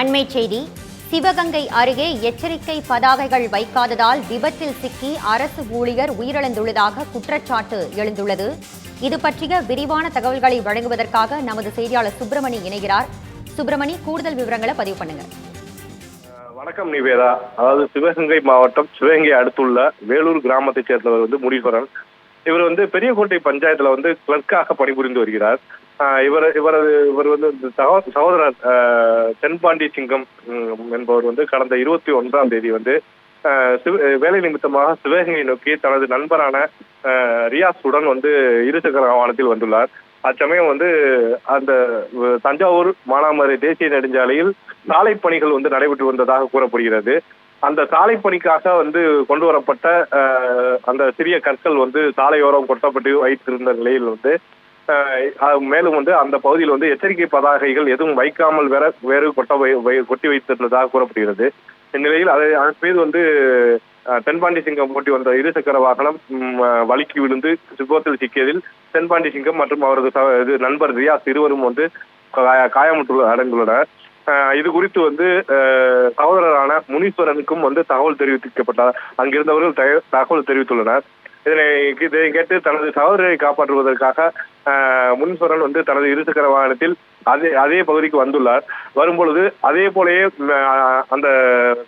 அண்மை செய்தி. சிவகங்கை அருகே எச்சரிக்கை பதாகைகள் வைக்காததால் விபத்தில் சிக்கி அரசு ஊழியர் உயிரிழந்துள்ளதாக குற்றச்சாட்டு எழுந்துள்ளது. இது பற்றிய விரிவான தகவல்களை வழங்குவதற்காக நமது செய்தியாளர் சுப்பிரமணி இணைகிறார். சுப்பிரமணி கூடுதல் விவரங்களை பதிவு பண்ணுங்க. வணக்கம் நிவேதா. அதாவது சிவகங்கை மாவட்டம் சிவகங்கை அடுத்துள்ள வேலூர் கிராமத்தைச் சேர்ந்தவர் வந்து முனீஸ்வரன் இவர் வந்து பெரியகோட்டை பஞ்சாயத்துல வந்து கிளர்க்காக பணிபுரிந்து வருகிறார். இவர் இவரது இவர் வந்து சகோதரர் தென்பாண்டி சிங்கம் என்பவர் வந்து கடந்த இருபத்தி ஒன்றாம் தேதி வந்து வேலை நிமித்தமாக சிவகங்கை நோக்கி தனது நண்பரான ரியாஸுடன் வந்து இருசக்கர வாகனத்தில் வந்துள்ளார். அச்சமயம் வந்து அந்த தஞ்சாவூர் மானாமதுரை தேசிய நெடுஞ்சாலையில் சாலை பணிகள் வந்து நடைபெற்று வந்ததாக கூறப்படுகிறது. அந்த சாலை பணிக்காக வந்து கொண்டு வரப்பட்ட அஹ், அந்த சிறிய கற்கள் வந்து சாலையோரம் கொட்டப்பட்டு வைத்திருந்த நிலையில் வந்து மேலும் வந்து அந்த பகுதியில் வந்து எச்சரிக்கை பதாகைகள் எதுவும் வைக்காமல் வேற வேறு கொட்ட வை- வை- கொட்டி வைத்திருந்ததாக கூறப்படுகிறது. இந்நிலையில் அதை அதன் மீது வந்து தென்பாண்டி சிங்கம் ஓட்டி வந்த இருசக்கர வாகனம் வழுக்கி விழுந்து விபத்தில் சிக்கியதில் தென்பாண்டி சிங்கம் மற்றும் அவரது இது நண்பர் ரியாஸ் இருவரும் வந்து காயமுற்று அடங்குள்ளனர் அஹ் இது குறித்து வந்து சகோதரரான முனீஸ்வரனுக்கும் வந்து தகவல் தெரிவிக்கப்பட்டார். அங்கிருந்தவர்கள் தக- தகவல் தெரிவித்துள்ளனர். இதனை இதை கேட்டு தனது சகோதரரை காப்பாற்றுவதற்காக முனீஸ்வரன் வந்து தனது இருசக்கர வாகனத்தில் அதே அதே பகுதிக்கு வந்துள்ளார். வரும்பொழுது அதே போலயே அந்த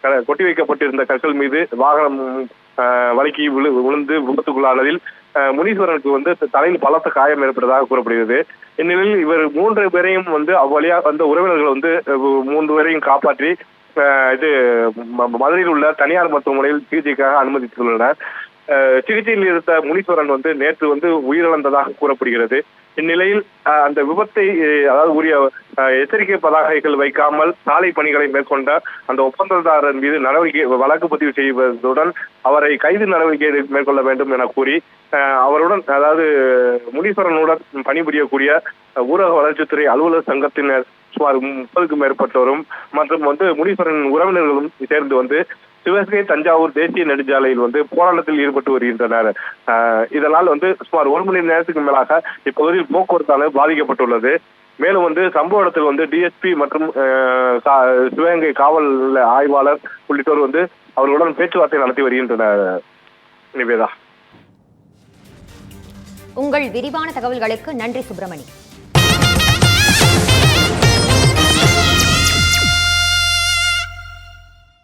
க- கொட்டி வைக்கப்பட்டிருந்த கற்கள் மீது வாகனம் அஹ், வழுக்கி விழு விழுந்து விபத்துக்குள்ளானதில் முனீஸ்வரனுக்கு வந்து தலையில் பலத்த காயம் ஏற்பட்டதாக கூறப்படுகிறது. இந்நிலையில் இவர் மூன்று பேரையும் வந்து அவ்வழியா வந்த உறவினர்கள் வந்து மூன்று பேரையும் காப்பாற்றி இது ம- மதுரையில் உள்ள தனியார் மருத்துவமனையில் சிகிச்சைக்காக அனுமதித்துள்ளனர். சிகிச்சையில் இருந்த முனீஸ்வரன் வந்து நேற்று வந்து உயிரிழந்ததாக கூறப்படுகிறது. இந்நிலையில் அந்த விபத்தை அதாவது உரிய எச்சரிக்கை பதாகைகள் வைக்காமல் சாலை பணிகளை மேற்கொண்ட அந்த ஒப்பந்ததாரர் மீது நடவடிக்கை வழக்கு பதிவு செய்வதுடன் அவரை கைது நடவடிக்கை மேற்கொள்ள வேண்டும் என கூறி அஹ், அவருடன் அதாவது முனீஸ்வரனுடன் பணிபுரியக்கூடிய ஊரக வளர்ச்சித்துறை அலுவலர் சங்கத்தினர் சுமார் முப்பதுக்கும் மேற்பட்டோரும் மற்றும் வந்து முனீஸ்வரன் உறவினர்களும் சேர்ந்து வந்து சிவகங்கை தஞ்சாவூர் தேசிய நெடுஞ்சாலையில் வந்து போராட்டத்தில் ஈடுபட்டு வருகின்றனர். இதனால் வந்து சுமார் ஒரு மணி நேரத்துக்கு மேலாக இப்பகுதியில் போக்குவரத்தானது பாதிக்கப்பட்டுள்ளது. மேலும் வந்து சம்பவ இடத்தில் வந்து டிஎஸ்பி மற்றும் சிவகங்கை காவல் ஆய்வாளர் உள்ளிட்டோர் வந்து அவர்களுடன் பேச்சுவார்த்தை நடத்தி வருகின்றனர். நிவேதா. உங்கள் விரிவான தகவல்களுக்கு நன்றி சுப்பிரமணி.